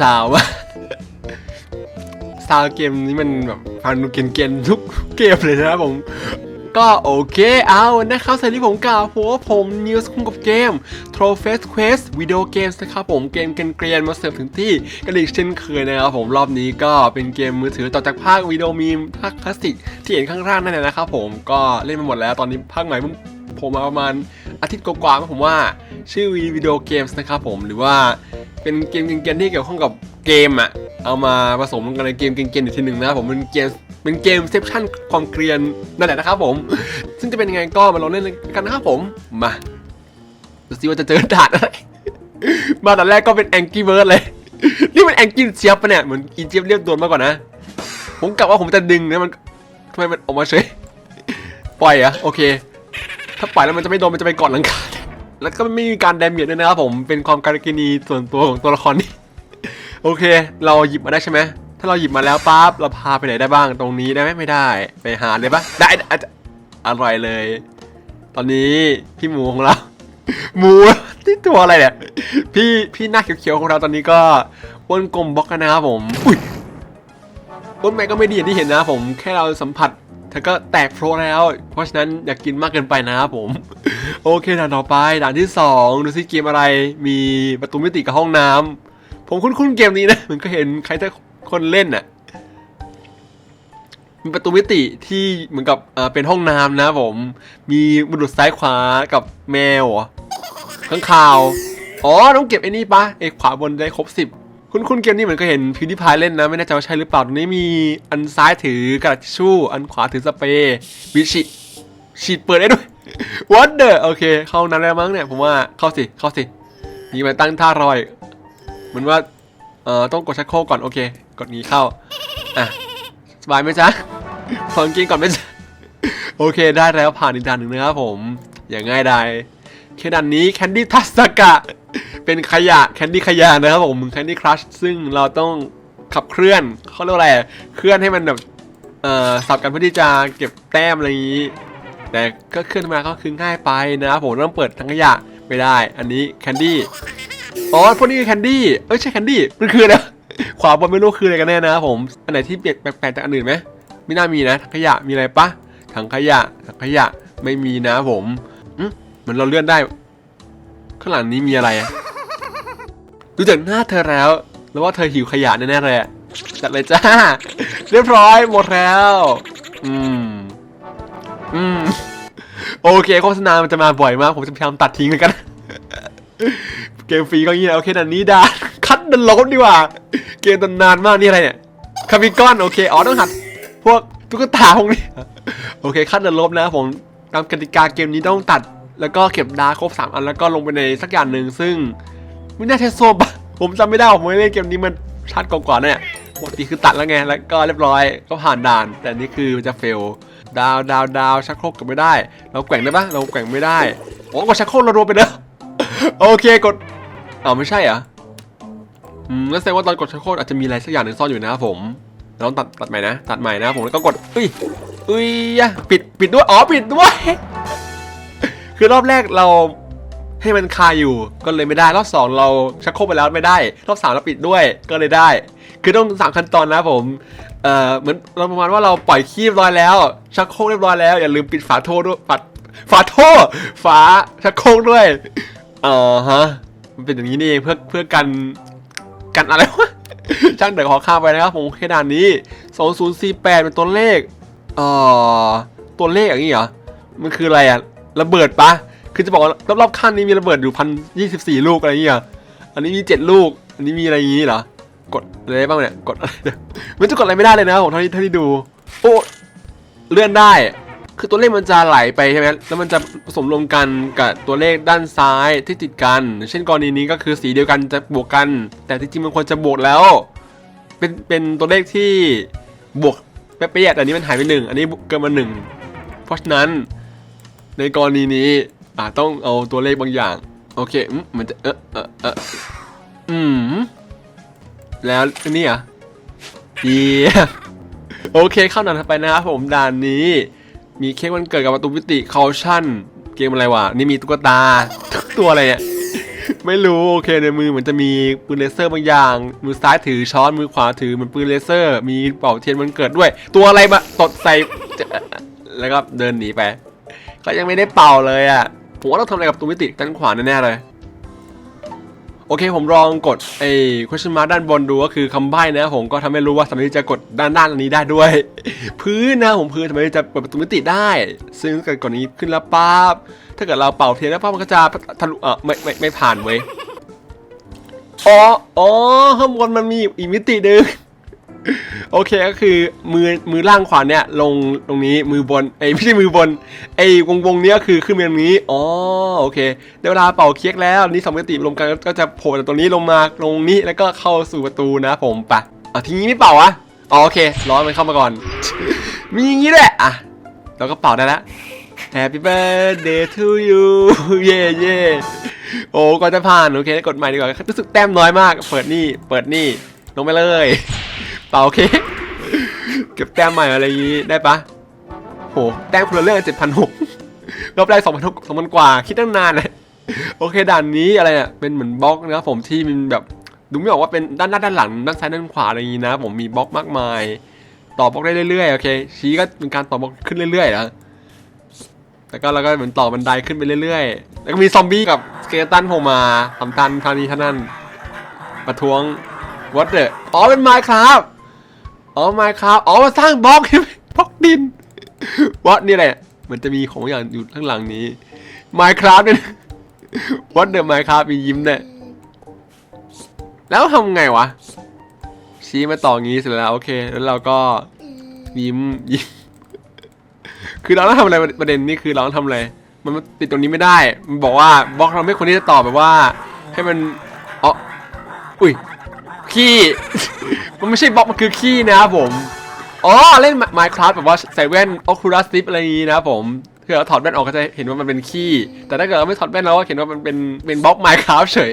ซาวว่าซาวเกมนี้มันแบบฟังดูเกนๆทุกเกมเลยนะครับผม ก็โอเคเอานะครับสวัสดีผมกล่าวผมว่าผมนิวส์คุงกับเกม Trophy Quest วิดีโอเกมส์นะครับผมเกมเกรียนๆมาเสิร์ฟถึงที่กันอีกเช่นเคยนะครับผมรอบนี้ก็เป็นเกมมือถือต่อจากภาควิดีโอมีมภาคคลาสสิกที่เห็นข้างล่างนั่นแหละนะครับผมก็เล่นมาหมดแล้วตอนนี้ภาคใหม่เพิ่งผมมาประมาณ อาทิตย์กว่าๆผมว่าชื่อวิดีโอเกมส์นะครับผมหรือว่าเป็นเกมเกรียนๆที่เกี่ยวข้องกับเกมอะเอามาผสมกันในเกมเกรียนๆอีกทีหนึ่งนะผมเป็นเกมเป็นเกมเซปชั่นความเกรียนนั่นแหละนะครับผม ซึ่งจะเป็นยังไงก็มาลองเล่นกันนะครับผมมาดูซิว่าจะเจอด่านอะไรมาด่านแรกก็เป็นแองกี้เบิร์ดเลยนี่มันแองกี้เจี๊ยบปะเนี่ยเหมือนอีเจี๊ยบเรียบโดนมากกว่านะ ผมกะว่าผมจะดึงนะมันทำไมมันออกมาเฉยปล่อยอะโอเค ถ้าปล่อยแล้วมันจะไม่โดนมันจะไปเกาะหลังคาแล้วก็ไม่มีการแดมเมียด้วยนะครับผมเป็นความการกินีส่วนตัวของตัวละครนี้โอเค เราหยิบมาได้ใช่ไหมถ้าเราหยิบมาแล้วปั๊บเราพาไปไหนได้บ้างตรงนี้ได้ไหมไม่ได้ ไปหาเลยปะได้อร่อยเลย ตอนนี้พี่หมูของเรา หมูที่ตัวอะไรเนี่ยพี่พี่หน้าเขียวๆของเราตอนนี้ก็อ้วนกลมบล็อกกันนะครับผมอุ้ยอ้นไปก็ไม่ดีอย่างที่เห็นนะผมแค่เราสัมผัส เธอก็แตกโฟรแล้ว เพราะฉะนั้นอย่ากกินมากเกินไปนะครับผม โอเคด่านต่อไปด่านที่สองดูซิเกมอะไร มีประตูมิติกับห้องน้ำผมคุ้นๆเกมนี้นะมันก็เห็นใครแต่คนเล่นน่ะมีประตูมิติที่เหมือนกับเป็นห้องน้ำนะผม มีบุรุษซ้ายขวากับแมวข้างข่าว อ๋อ ต้องเก็บไอ้นี่ปะไอ้ขวาบนได้ครบสิบ คุณคุณเกมนี้เหมือนก็เห็นพิวดิพายเล่นนะ ไม่แน่ใจว่าใช่หรือเปล่าตรงนี้มีอันซ้ายถือกระดาษทิชชู่ อันขวาถือสเปรย์วิชิฉีดเปิดได้ด้วย What the โอเค เข้านั้นแล้วมั้งเนี่ย ผมว่าเข้าสิ เข้าสิมีมาตั้งท่ารอย เหมือนว่า เอ่อ ต้องกดชักโครกก่อน โอเค กดนี้เข้า อะ สบายไหมจ๊ะฟังกินก่อนไหมจ๊ะ โอเค ได้แล้วผ่านอีกด่านหนึ่งนะครับผม อย่างง่ายดายแค่ด่านนี้แคนดี้ทัสกะ เป็นขยะแคนดี้ขยะนะครับผมแคนดี้ครัชซึ่งเราต้องขับเคลื่อนเขาเรียกว่าอะไรเคลื่อนให้มันแบบเอ่อสับกันเพื่อที่จะเก็บแต้มอะไรอย่างนี้ แต่ก็เคลื่อนมาก็คือง่ายไปนะครับผมต้องเปิดทั้งขยะไม่ได้ อันนี้แคนดี้อ๋อพวกนี้คือแคนดี้เอ้ยใช่แคนดี้มันคืออะไรวะขวาบนไม่รู้คืออะไรกันแน่นะครับผมอันไหนที่เปลี่ยนแปลกๆจากอันอื่นไหมไม่น่ามีนะถังขยะมีอะไรปะถังขยะถังขยะไม่มีนะผมอืมเหมือนเราเลื่อนได้ ข้างหลังนี้มีอะไรอะ ดูจากหน้าเธอแล้ว แล้วว่าเธอหิวขยะแน่ๆเลยจัดเลยจ้า เรียบร้อยหมดแล้ว อืม อืม โอเคโฆษณามันจะมาบ่อยมาก ผมจะพยายามตัดทิ้งเลยกัน เกมฟรีก็อย่างนี้แหละโอเคดันนี้ดาคัดดันลบดีกว่า เกมตันนานมากนี่อะไรเนี่ยคาบิกอนโอเคอ๋อต้องหัด พวกตุ๊กตาพวกนี้ โอเคคัดดันลบนะผมตามกติกาเกมนี้ต้องตัด แล้วก็เก็บดาครบสามอันแล้วก็ลงไปในสักอย่างหนึ่งซึ่ง ไม่น่าใช่โซมปะผมจำไม่ได้ผมไม่เล่นเกมนี้มันชัดกว่าๆเนี่ยปกติคือตัดแล้วไง แล้วก็เรียบร้อย ก็ผ่านด่าน แต่นี่คือมันจะเฟล ดาวดาวดาวชักโครกกดไม่ได้ เราแกว่งได้ปะเราแกว่งไม่ได้ โอ้กดชักโครกเราโดนไปแล้วโอเคกดอ๋อไม่ใช่เหรอ อืมแล้วแสดงว่าตอนกดชักโครกอาจจะมีอะไรสักอย่างหนึ่งซ่อนอยู่นะครับผม เราต้องตัดตัดใหม่นะ ตัดใหม่นะผม แล้วก็กดอุ้ยอุ้ยยะปิด ปิดด้วย อ๋อ ปิดด้วย คือรอบแรกเรา ให้มันคาอยู่ก็เลยไม่ได้รอบสองเราชักโครกไปแล้วไม่ได้รอบสามเราปิดด้วยก็เลยได้ คือต้องสามขั้นตอนนะผมเอ่อเหมือนเราประมาณว่าเราปล่อยขี้เรียบร้อยแล้ว ชักโครกเรียบร้อยแล้วอย่าลืมปิดฝาโถด้วยฝาฝาโถฝาชักโครกด้วยเออฮะมันเป็นอย่างนี้นี่เองเพื่อเพื่อกันกันอะไรวะช่างเดี๋ยวขอข้ามไปนะครับผมแค่ด่านนี้ 2048 เป็นตัวเลขเอ่อตัวเลขอย่างนี้เหรอมันคืออะไรอะระเบิดปะ คือจะบอกว่ารอบๆขั้นนี้มีระเบิดอยู่พันยี่สิบสี่ลูกอะไรอย่างเงี้ยอันนี้มีเจ็ดลูก อันนี้มีอะไรอย่างงี้เหรอกดอะไรได้บ้างเนี่ยกดอะไรเนี่ยมันจะกดอะไรไม่ได้เลยนะผมเท่าที่เท่าที่ดู โอ้เลื่อนได้ คือตัวเลขมันจะไหลไปใช่ไหมแล้วมันจะผสมรวมกันกับตัวเลขด้านซ้ายที่ติดกัน เช่นกรณีนี้ก็คือสีเดียวกันจะบวกกัน แต่ที่จริงมันควรจะบวกแล้ว เป็นเป็นตัวเลขที่บวกเป๊ะๆแต่อันนี้มันหายไปหนึ่งอันนี้เกินมาหนึ่งเพราะฉะนั้นในกรณีนี้ อาจต้องเอาตัวเลขบางอย่าง โอเคอืมมันจะเออเออเอออืมแล้วนี่อะเยียโอเคเข้าด่านถัดไปนะครับผมด่านนี้ มีเค้กวันเกิดกับประตูวิติคาชั่น เกมอะไรวะนี่มีตุ๊กตาตัวอะไรเนี่ยไม่รู้โอเคในมือเหมือนจะมีปืนเลเซอร์บางอย่าง มือซ้ายถือช้อนมือขวาถือเหมือนปืนเลเซอร์ มีเป่าเทียนมันเกิดด้วย ตัวอะไรมาตดใส่แล้วก็เดินหนีไปก็ยังไม่ได้เป่าเลยอะ ผมว่าต้องทำอะไรกับตัวมิติด้านขวาแน่ๆเลย โอเคผมลองกดไอ้ question mark ด้านบนดูก็คือคำใบ้นะ ผมก็ทำให้รู้ว่าสามารถที่จะกดด้านด้านอันนี้ได้ด้วย พื้นนะผมพื้นสามารถที่จะเปิดประตูมิติได้ ซึ่งถ้าเกิดกดนี้ขึ้นแล้วปั๊บถ้าเกิดเราเป่าเทียนแล้วปั๊บมันก็จะทะลุเออไม่ไม่ไม่ผ่านเว้ยอ๋ออ๋อข้างบนมันมีอีกมิติหนึ่ง โอเคก็คือมือมือล่างขวาเนี่ยลงตรงนี้มือบนไอ้ไม่ใช่มือบนไอ้วงวงเนี้ยคือขึ้นมาตรงนี้อ๋อโอเคได้เวลาเป่าเค้กแล้วนี่สองมิติรวมกันก็จะโผล่จากตรงนี้ลงมาลงนี้แล้วก็เข้าสู่ประตูนะผมปะอะทีนี้ไม่เป่าวะอ๋อโอเคร้อนมันเข้ามาก่อน มีอย่างนี้ด้วยอะเราก็เป่าได้แล้ว Happy birthday to you เย่เย่โอ้ก็จะผ่าน โอเค กดใหม่ดีกว่ารู้สึกแต้มน้อยมาก เปิดนี่ เปิดนี่ ลงไปเลย เป่าเค้กเก็บแต้มใหม่อะไรอย่างนี้ได้ปะโหแต้มคนละเรื่องเจ็ดพันหกรอบแรกสองพันหกสองพันกว่า คิดตั้งนานเลยโอเคด่านนี้อะไรเนี่ยเป็นเหมือนบล็อกนะครับผมที่มันแบบดูไม่ออกว่าเป็นด้านหน้าด้านหลังด้านซ้ายด้านขวาอะไรอย่างนี้นะ ผมมีบล็อกมากมาย ต่อบล็อกได้เรื่อยๆโอเคชี้ก็เป็นการต่อบล็อกขึ้นเรื่อยๆนะแล้วก็เราก็เหมือนต่อบันไดขึ้นไปเรื่อยๆ แล้วก็มีซอมบี้กับสเกตันโผล่มาทำทันทางนี้ท่านั้นประท้วง what the อ๋อเป็นไมค์ครับ อ๋อไมค์ครับอ๋อมาสร้างบล็อกบล็อกดินวัดนี่แหละ มันจะมีของอย่างอยู่ข้างหลังนี้ Minecraft เนี่ยวัดเดอะ Minecraft มียิ้มเนี่ยแล้วทำไงวะ ชี้มาต่องี้เสร็จแล้วโอเคแล้วเราก็ยิ้มยิ้ม คือเราต้องทำอะไรประเด็นนี่คือเราต้องทำอะไรมันติดตรงนี้ไม่ได้ มันบอกว่าบล็อกเราไม่ควรที่จะตอบแบบว่า ให้มันอ๋ออุ้ย ขี้ มันไม่ใช่บล็อกมันคือขี้นะครับผม อ๋อ เล่น Minecraft แบบว่าใส่แว่น Oculus Rift อะไรอย่างนี้นะครับผมคือเราถอดแว่นออกก็จะเห็นว่ามันเป็นขี้ แต่ถ้าเกิดเราไม่ถอดแว่นเราก็เห็นว่ามันเป็นเป็นบล็อก Minecraft เฉย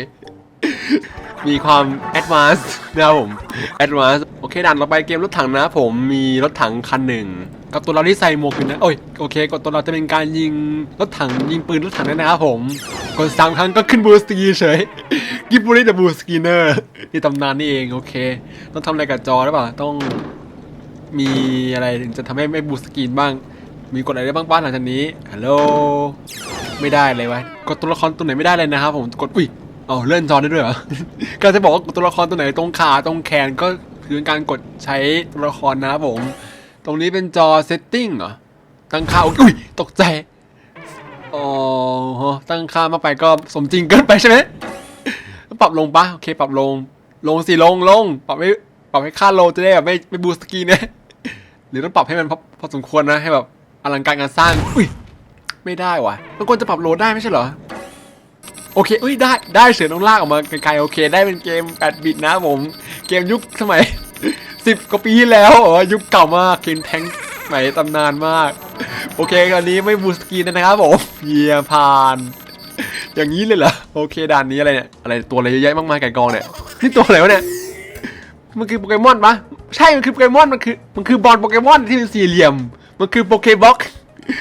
มีความแอดวานซ์นะครับผมแอดวานซ์โอเคดันเราไปเกมรถถังนะผมมีรถถังคันหนึ่ง กับตัวเราที่ใส่หมวกอยู่นะโอ้ยโอเคกับตัวเราจะเป็นการยิงรถถังยิงปืนรถถังด้วยนะครับผมกดสามครั้งก็ขึ้นบูสกีเฉยกิบบูริเดบูสกีเนอร์นี่ตำนานนี่เองโอเค ต้องทำอะไรกับจอหรือเปล่าต้องมีอะไรถึงจะทำให้ไม่บูสกีนบ้าง มีกดอะไรได้บ้างบ้างหลังจากนี้ฮัลโหลไม่ได้เลยวะกดตัวละครตัวไหนไม่ได้เลยนะครับผมกดอุ้ยอ๋อเลื่อนจอได้ด้วยเหรอก็จะบอกว่าตัวละครตัวไหนตรงขาตรงแขนก็คือการกดใช้ตัวละครนะครับผม ตรงนี้เป็นจอเซตติ้งเหรอ ตั้งค่าอุ้ยตกใจ อ๋อฮะตั้งค่ามากไปก็สมจริงเกินไปใช่ไหมปรับลงปะโอเค ปรับลง ลงสิลงลง ปรับให้ปรับให้ค่าโลจะได้แบบไม่ไม่บูสกีเนี่ยหรือต้องปรับให้มันพอพอสมควรนะให้แบบอลังการงานสร้าง อุ้ยไม่ได้ว่ะมันควรจะปรับโลได้ไม่ใช่เหรอโอเคเอ้ยได้ได้เสือต้องลากออกมาไกลๆโอเค ได้เป็นเกม8บิตนะผม เกมยุคสมัย 10กว่าปีที่แล้วเออยุคเก่ามากเคนแทงสมัยตำนานมาก โอเคตอนนี้ไม่บูสกีนนะครับผมเยียผ่าน อย่างนี้เลยเหรอโอเคด่านนี้อะไรเนี่ยอะไรตัวอะไรเยอะแยะมากมายไก่กองเนี่ยนี่ตัวอะไรวะเนี่ยมันคือโปเกมอนปะใช่มันคือโปเกมอนมันคือมันคือบอลโปเกมอนที่เป็นสี่เหลี่ยม มันคือโปเกบ็อก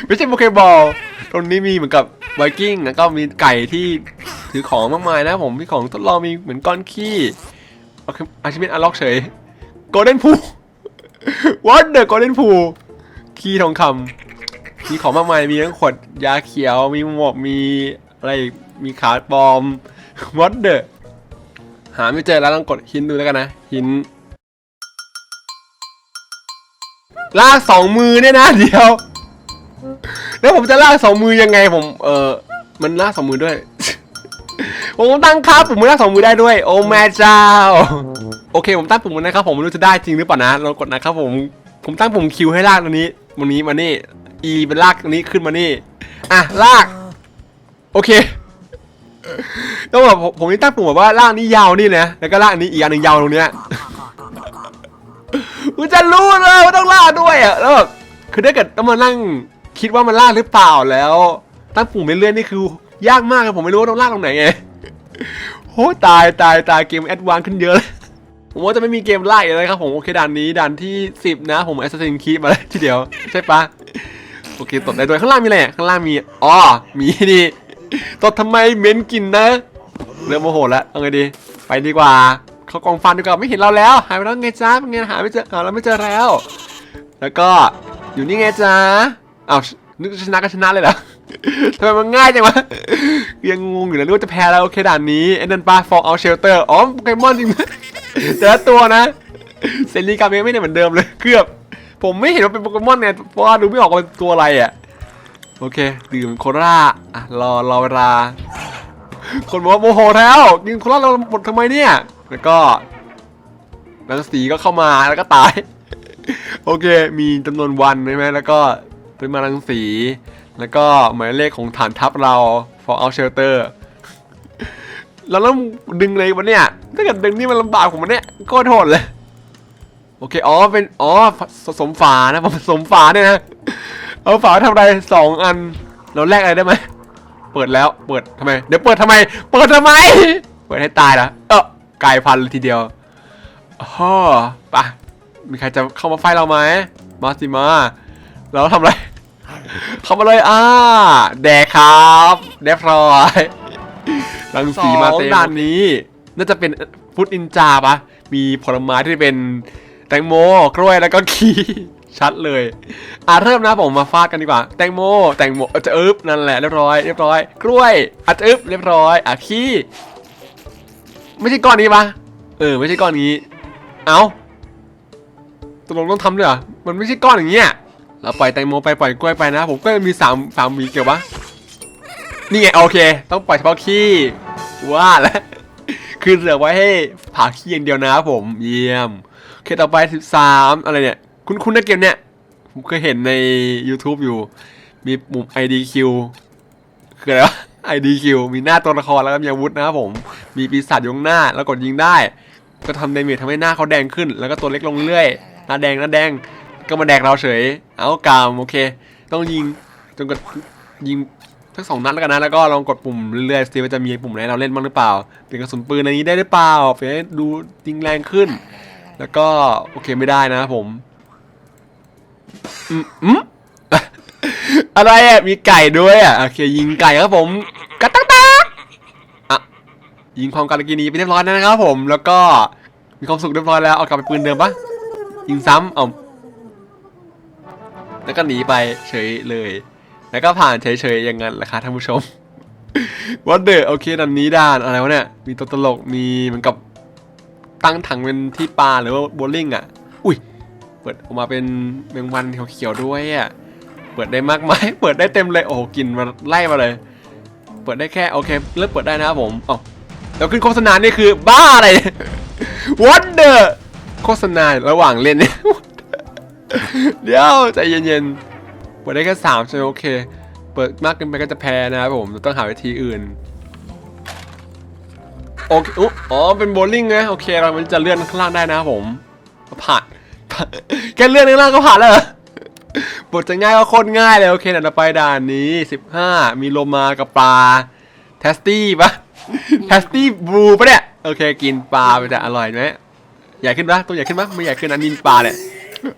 ไม่ใช่โปเกบอลตรงนี้มีเหมือนกับไวกิ้งแล้วก็มีไก่ที่ถือของมากมายนะผมมีของทดลองมีเหมือนก้อนขี้โอเคอาชิเมนอัลล็อกเฉย โกลเด้นพู What the Golden Pool ขี้ทองคำมีของมากมาย มีทั้งขวดยาเขียว มีหมวก มีอะไร มีขาปลอม What the หาไม่เจอแล้วลองกดหินดูแล้วกันนะหินลากสองมือเนี่ยนะเดียว แล้วผมจะลากสองมือยังไงผม เออมันลากสองมือด้วย ผมตั้งค่าปุ่มมือลากสองมือได้ด้วย โอ้แม่เจ้า โอเคผมตั้งปุ่มมือนะครับผมไม่รู้จะได้จริงหรือเปล่านะเรากดนะครับผมผมตั้งปุ่มคิวให้ลากตรงนี้ตรงนี้มานี่ E เป็นลากตรงนี้ขึ้นมานี่อะลาก โอเคต้องแบบผมผมนี่ตั้งปุ่มแบบว่าลากนี้ยาวนี่นะแล้วก็ลากอันนี้อีกอันหนึ่งยาวตรงเนี้ยกูจะรู้เลยว่าต้องลากด้วยอะแล้วแบบคือถ้าเกิดต้องมานั่งคิดว่ามันลากหรือเปล่าแล้ว ตั้งปุ่มไปเรื่อยนี่คือยากมากเลยผมไม่รู้ว่าต้องลากตรงไหนไงโอ้ตายตายตายเกมแอดวานขึ้นเยอะเลย ผมว่าจะไม่มีเกมไล่เลยครับผมโอเคด่านนี้ด่านที่ 10 นะ ผมแอสซัสซินคีมาแล้วทีเดียวใช่ปะโอเคตดได้ด้วยข้างล่างมีอะไรข้างล่างมีอ๋อมีนี่ตดทำไมเหม็นกินนะ เริ่มโมโหแล้วเอาไงดี ไปดีกว่า เขากองฟันดีกว่าไม่เห็นเราแล้ว หายไปแล้วไงจ้าเป็นไงหาไม่เจอหาเราไม่เจอแล้ว แล้วก็อยู่นี่ไงจ้าอ้าวนึกชนะก็ชนะเลยเหรอ ทำไมมันง่ายจังวะยังงงอยู่นะนึกว่าจะแพ้แล้วโอเคด่านนี้ไอ้นั่นปะ Fall Out Shelter อ๋อโปเกมอนจริงแต่ละตัวนะเซรีกาเมไม่ได้เหมือนเดิมเลยเกือบ ผมไม่เห็นว่าเป็นโปเกมอนเนี่ยเพราะว่าดูไม่ออกว่าเป็นตัวอะไรอะโอเคดื่มโคราอะรอรอเวลา คนบอกว่าโมโหแล้วกินโคราเราหมดทำไมเนี่ย แล้วก็รังสีก็เข้ามาแล้วก็ตาย โอเค มีจำนวนวันใช่ไหมแล้วก็เปริมาณรังสี แล้วก็หมายเลขของฐานทัพเรา for out shelter เราต้องดึงเลยวันเนี้ยถ้าเกิดดึงนี่มันลำบากผมวันเนี้ยก็โทษเลย โอเค อ๋อ เป็น อ๋อผสมฝานะผสมฝาเนี่ยนะ เอาฝาทำอะไรสองอัน เราแลกอะไรได้ไหม เปิดแล้ว เปิดทำไม เดี๋ยวเปิดทำไม เปิดทำไม เปิดให้ตายนะเออกลายพันธุ์เลยทีเดียวฮ่อปะมีใครจะเข้ามาไฟเราไหม มาสิมา เราทำอะไร เข้ามาเลยอ่าแดกครับเรียบร้อยรังสีมาเต็มด้านนี้ น่าจะเป็นฟุตอินจาปะมีผลไม้ที่เป็นแตงโมกล้วยแล้วก็ขีชัดเลย อะเริ่มนะผมมาฟาดกันดีกว่า แตงโม แตงโมเอาจะอึบนั่นแหละเรียบร้อยเรียบร้อย กล้วยอาจจะอึบเรียบร้อยอะขี้ไม่ใช่ก้อนนี้ปะเออ ไม่ใช่ก้อนนี้ เอาตกลงต้องทำด้วยเหรอมันไม่ใช่ก้อนอย่างเงี้ย เราปล่อยแตงโมไปปล่อยกล้วยไปนะ ผมก็มีสามสามหวีเกี่ยวปะนี่ไงโอเค ต้องปล่อยเฉพาะขี้ว่าแล้วคือเหลือไว้ให้ผ่าขี้อย่างเดียวนะครับผมเยี่ยมโอเคต่อไป13อะไรเนี่ย คุณคุณนะเกมเนี่ย ผมเคยเห็นใน YouTube อยู่ มีปุ่ม IDQ คืออะไรวะ IDQ มีหน้าตัวละครแล้วก็มีอาวุธนะครับผม มีปีศาจยงหน้าแล้วกดยิงได้ ก็ทำเดเมจทำให้หน้าเขาแดงขึ้น แล้วก็ตัวเล็กลงเรื่อยหน้าแดงหน้าแดง ก็มาแดกเราเฉย เอากามโอเค ต้องยิงจนกดยิงทั้งสองนัดแล้วกันนะแล้วก็ลองกดปุ่มเรื่อยๆสิว่าจะมีปุ่มไหนเราเล่นบ้างหรือเปล่า เป็นกระสุนปืนในนี้ได้หรือเปล่าเพื่อให้ดูยิงแรงขึ้น แล้วก็โอเคไม่ได้นะครับผมอืมอืมอะไรอะมีไก่ด้วยอะโอเค ยิงไก่ครับผมกระตักตักอะยิงความการกินีไปเรียบร้อยแล้วนะครับผม แล้วก็มีความสุขเรียบร้อยแล้วเอากลับไปปืนเดิมปะยิงซ้ำเอา แล้วก็หนีไปเฉยเลย แล้วก็ผ่านเฉยๆอย่างนั้นแหละครับท่านผู้ชมวัดเดอร์โอเคดันนี้ด่านอะไรวะเนี่ย มีตัวตลกมีเหมือนกับตั้งถังเป็นที่ปลาหรือว่าโบลิ่งอะ อุ้ย เปิดออกมาเป็นแมงวันเขียวๆด้วยอะ เปิดได้มากไหมเปิดได้เต็มเลยโอ้กินมาไล่มาเลย เปิดได้แค่โอเคเลิกเปิดได้นะครับผมเอ้าแล้วขึ้นโฆษณานี่คือบ้าอะไร What the โฆษณาระหว่างเล่นเนี่ย เดี๋ยวใจเย็นๆเปิดได้แค่สามใช่ไหมโอเค เปิดมากเกินไปก็จะแพ้นะครับผมเราต้องหาวิธีอื่นโอเคอ๋อเป็นโบลิ่งไงโอเคเรามันจะเลื่อนข้างล่างได้นะครับผมผ่านแค่เลื่อนข้างล่างก็ผ่านแล้วบทจะง่ายก็โคตรง่ายเลยโอเคเดี๋ยวเราไปด่านนี้ 15 มีโลมากับปลาเทสตี้ปะเทสตี้บูปะเนี่ยโอเคกินปลาไปจะอร่อยไหมใหญ่ขึ้นปะตัวใหญ่ขึ้นปะไม่ใหญ่ขึ้นอันนี้ปลาเนี่ย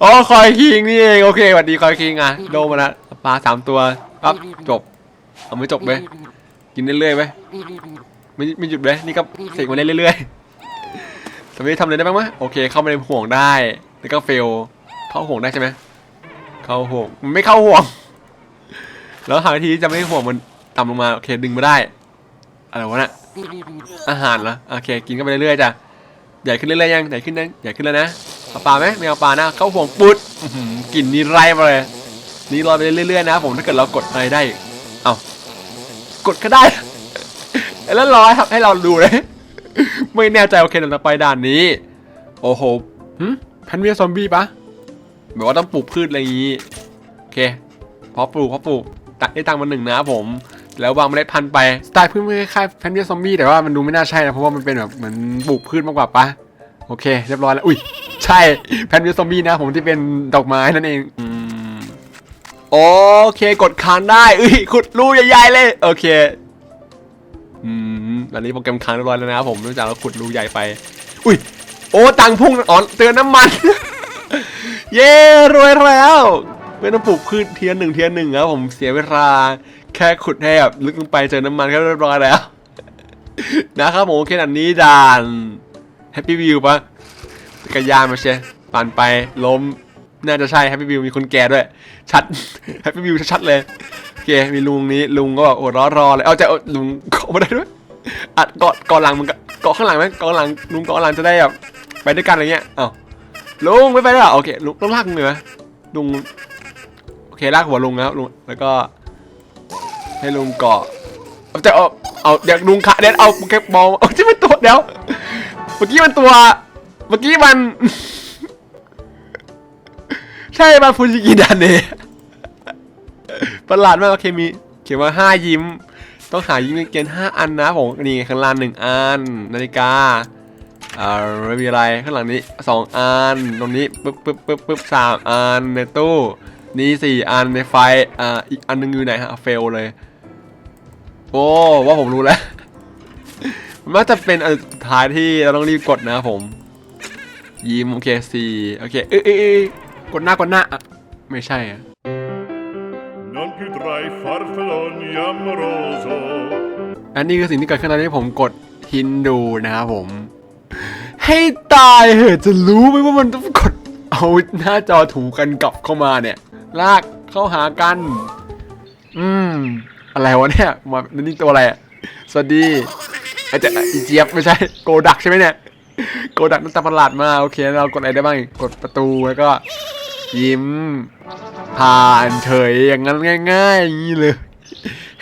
อ๋อคอยคิงนี่เองโอเคสวัสดีคอยคิงอะโดมาละปลาสามตัวปั๊บจบ เอาไม่จบไหมกินเรื่อยๆไหมไม่ไม่หยุดเลยนี่ก็เสกมาเรื่อยๆสมัยทำอะไรได้บ้างไหมโอเคเข้ามาในห่วงได้แล้วก็เฟลเข้าห่วงได้ใช่ไหมเข้าห่วงไม่เข้าห่วง แล้วหาวิธีที่จะไม่ห่วงมันต่ำลงมาโอเคดึงมาได้อะไรวะน่ะอาหารเหรอโอเค กินกันไปเรื่อยๆจ้ะใหญ่ขึ้นเรื่อยๆยังใหญ่ขึ้นยังใหญ่ขึ้นแล้วนะ เอาปลาไหมไม่เอาปลานะเข้าห่วงปุ๊ดอื้อหือกลิ่นนี่ไล่มาเลย นี่ลอยไปเรื่อยๆนะผมถ้าเกิดเรากดอะไรได้ เอากดก็ได้ แล้วรอให้ให้เราดูเลย ไม่แน่ใจโอเคเดี๋ยวเราไปด่านนี้ โอ้โหหึแพนเวียซอมบี้ปะแบบว่าต้องปลูกพืชอะไรอย่างนี้ โอเคพอปลูกพอปลูกตัดได้ตังค์มาหนึ่งนะครับผม แล้ววางเมล็ดพันธุ์ไปสไตล์พืชไม่คล้ายๆแพนเวียซอมบี้แต่ว่ามันดูไม่น่าใช่นะเพราะว่ามันเป็นแบบเหมือนปลูกพืชมากกว่าปะโอเค เรียบร้อยแล้ว อุ้ย ใช่แพนวียซอมบี้นะผมที่เป็นดอกไม้นั่นเองอืมโอเคกดค้างได้อุ้ยขุดรูใหญ่ๆเลย โอเคอืมอันนี้โปรแกรมค้างเรียบร้อยแล้วนะครับผมเนื่องจากเราขุดรูใหญ่ไป อุ้ยโอ้ตังพุ่งอ๋อเตือนน้ำมัน เย้รวยแล้วไม่ต้องปลูกพืชเทียนหนึ่งเทียนหนึ่งครับผมเสียเวลาแค่ขุดให้แบบลึกลงไปเจอน้ำมันก็เรียบร้อยแล้ว นะครับผมโอเคอันนี้ด่านแฮปปี้วิวปะ จักรยานมาเชยปั่นไปล้มน่าจะใช่แฮปปี้วิวมีคนแก่ด้วย ชัดแฮปปี้วิวชัดเลยโอเคมีลุงนี้ลุงก็แบบโอ้รอรอเลยเอาใจลุงเกาะมาได้ด้วยอัดเกาะเกาะหลังมันเกาะข้างหลังไหมเกาะหลังลุงเกาะหลังจะได้แบบไปด้วยกันอะไรเงี้ยเอ้าลุงไม่ไปแล้วเหรอโอเคลุงต้องลากลุงเลยไหมลุงโอเคลากหัวลุงนะครับลุงแล้วก็ให้ลุงเกาะเอาใจเอาเอาเดี๋ยวลุงขาเดี๋ยวเอาโปเกบอลเอาที่มันตัวเดี๋ยวเมื่อกี้มันตัว เมื่อกี้มัน ใช่มันฟูจิกิดันเนประหลาดมากโอเคมีเขียนว่าห้ายิ้ม ต้องหายิ้มเกณฑ์ห้าอันนะผมนี่ข้างล่างหนึ่งอัน นาฬิกาอ่าไม่มีอะไรข้างหลังนี้สองอัน ตรงนี้ปึ๊บปึ๊บปึ๊บปึ๊บสามอันในตู้นี่สี่อันในไฟอ่าอีกอันหนึงอยู่ไหนฮะเฟลเลย โอ้ว่าผมรู้แล้วมันน่าจะเป็นอันสุดท้ายที่เราต้องรีบกดนะครับผม ยิ้มโอเคสี่โอเคเอ้ยเอ้ยเอ้ยกดหน้ากดหน้าอะไม่ใช่อะ Non più tra i farfalloni amoroso อันนี้คือสิ่งที่เกิดขึ้นตอนที่ผมกดฮินดูนะครับผม ให้ตายเหอะจะรู้ไหมว่ามันต้องกดเอาหน้าจอถูกันกลับเข้ามาเนี่ย ลากเข้าหากัน อืม อะไรวะเนี่ยมานี่ตัวอะไรอะสวัสดีอาจจะอีเจี๊ยบไม่ใช่ โกดักใช่ไหมเนี่ย โกดักนั่นตาประหลาดมากโอเคเรากดอะไรได้บ้างกดประตูแล้วก็ ยิ้ม ผ่านเฉยอย่างนั้นง่ายๆอย่างนี้เลย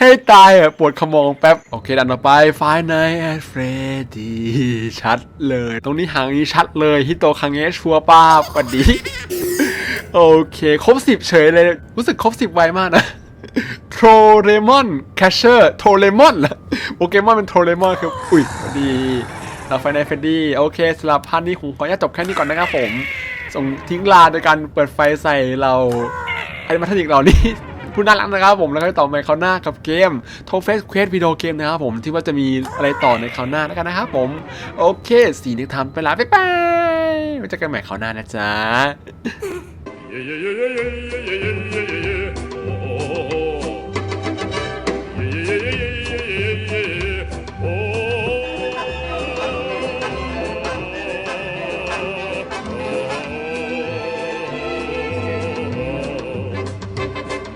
ให้ตายอะปวดขมองแป๊บ โอเคดันต่อไปไฟไนแอดเฟรดี้ชัดเลย ตรงนี้หางนี้ชัดเลยฮิโตคังเงชัวร์ป้าปดดีโอเค ครบสิบเฉยเลย รู้สึกครบสิบไวมากนะโทรเรมอนแคชเชอร์โทรเรมอนเหรอโปเกมอนเป็นโทรเรมอนคือ อุ้ยดี ไฟในเฟรดดี้โอเคสำหรับพันนี้ผมขออนุญาตจบแค่นี้ก่อนนะครับผม ส่งทิ้งลาโดยการเปิดไฟใส่เราไอ้มาทนิกเหล่านี้ผู้น่ารักนะครับผมแล้วก็ต่อไปคราวหน้ากับเกมโทเฟสเควสวิดีโอเกมนะครับผมที่ว่าจะมีอะไรต่อในคราวหน้าแล้วกันนะครับผม โอเค สีนึกทำไปแล้วบ๊ายบายไว้เจอกันใหม่คราวหน้านะจ๊ะ